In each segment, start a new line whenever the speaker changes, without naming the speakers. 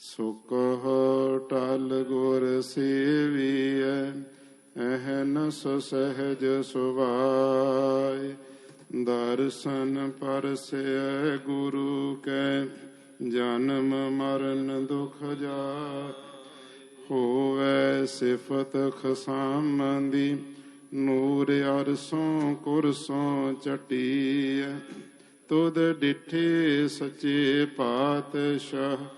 ਸੁਖ ਟਲ ਗੁਰ ਸੇਵੀਐ ਅਹਨਸ ਸਹਿਜ ਸੁਭਾਇ ਦਰਸ਼ਨ ਪਰਸੈ ਗੁਰੂ ਕੈ, ਜਨਮ ਮਰਨ ਦੁਖ ਜਾ ਹੋਵੇ ਸਿਫਤ ਖਸਾਮ ਦੀ ਨੂਰ ਅਰਸੋਂ ਕੁਰਸੋਂ ਚਟੀਐ। ਤੁਧ ਡਿਠੇ ਸੱਚੇ ਪਾਤਸ਼ਾਹ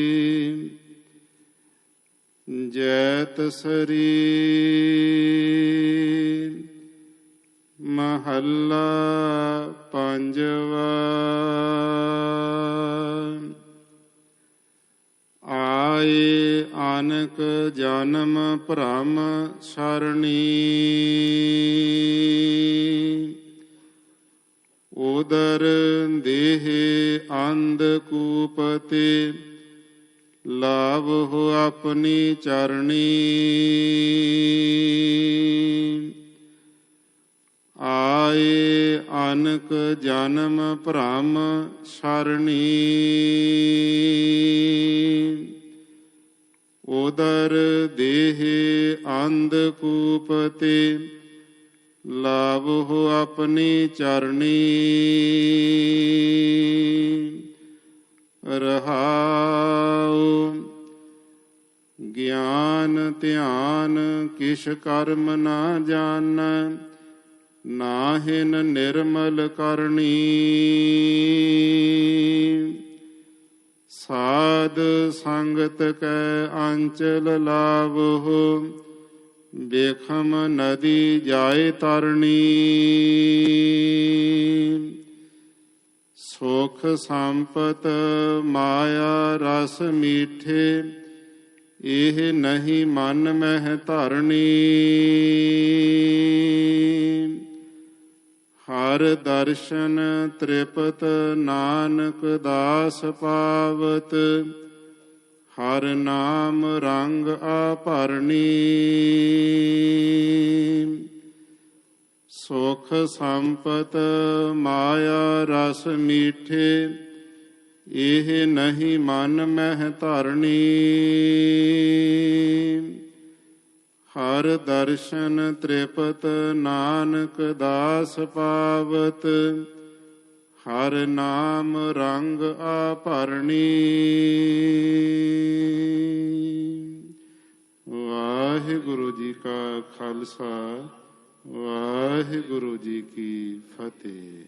ਜੈਤ ਸਰੀ ਮਹੱਲਾ ਪੰਜਵਾ। ਆਏ ਆਨਕ ਜਨਮ ਭ੍ਰਮ ਸਰਣੀ ਉਦਰ ਦੇਹ ਅੰਧ ਕੂਪਤੇ। ਲਾਭ ਹੋ ਆਪਣੀ ਚਰਣੀ। ਆਏ ਅਨਕ ਜਨਮ ਭ੍ਰਮ ਸਰਣੀ। ਉਦਰ ਦੇਹ ਅੰਧ ਕੂਪਤੇ ਲਾਭ ਹੋ ਆਪਣੀ ਚਰਣੀ। ਰਹਾਉ ਧਿਆਨ ਕਿਛ ਕਰਮ ਨਾ ਜਾਣ ਨਾਹਿਨ ਨਿਰਮਲ ਕਰਨੀ। ਸਾਧ ਸੰਗਤ ਕੈ ਅੰਚਲ ਲਾਵਹੁ ਬੇਖਮ ਨਦੀ ਜਾਏ ਤਰਣੀ। ਸੁਖ ਸੰਪਤ ਮਾਇਆ ਰਸ ਮੀਠੇ ਇਹ ਨਹੀਂ ਮਨ ਮਹਿ ਧਰਣੀ ਹਰ ਦਰਸ਼ਨ ਤ੍ਰਿਪਤ ਨਾਨਕ ਦਾਸ ਪਾਵਤ, ਹਰ ਨਾਮ ਰੰਗ ਆਭਰਣੀ ਸੁਖ ਸੰਪਤ ਮਾਇਆ ਰਸ ਮੀਠੇ ਇਹ ਨਹੀਂ ਮਨ ਮਹਿ ਧਰਣੀ ਹਰ ਦਰਸ਼ਨ ਤ੍ਰਿਪਤ ਨਾਨਕ ਦਾਸ ਪਾਵਤ, ਹਰ ਨਾਮ ਰੰਗ ਆਭਰਣੀ ਵਾਹਿਗੁਰੂ ਜੀ ਕਾ ਖਾਲਸਾ, ਵਾਹਿਗੁਰੂ ਜੀ ਕੀ ਫਤਿਹ।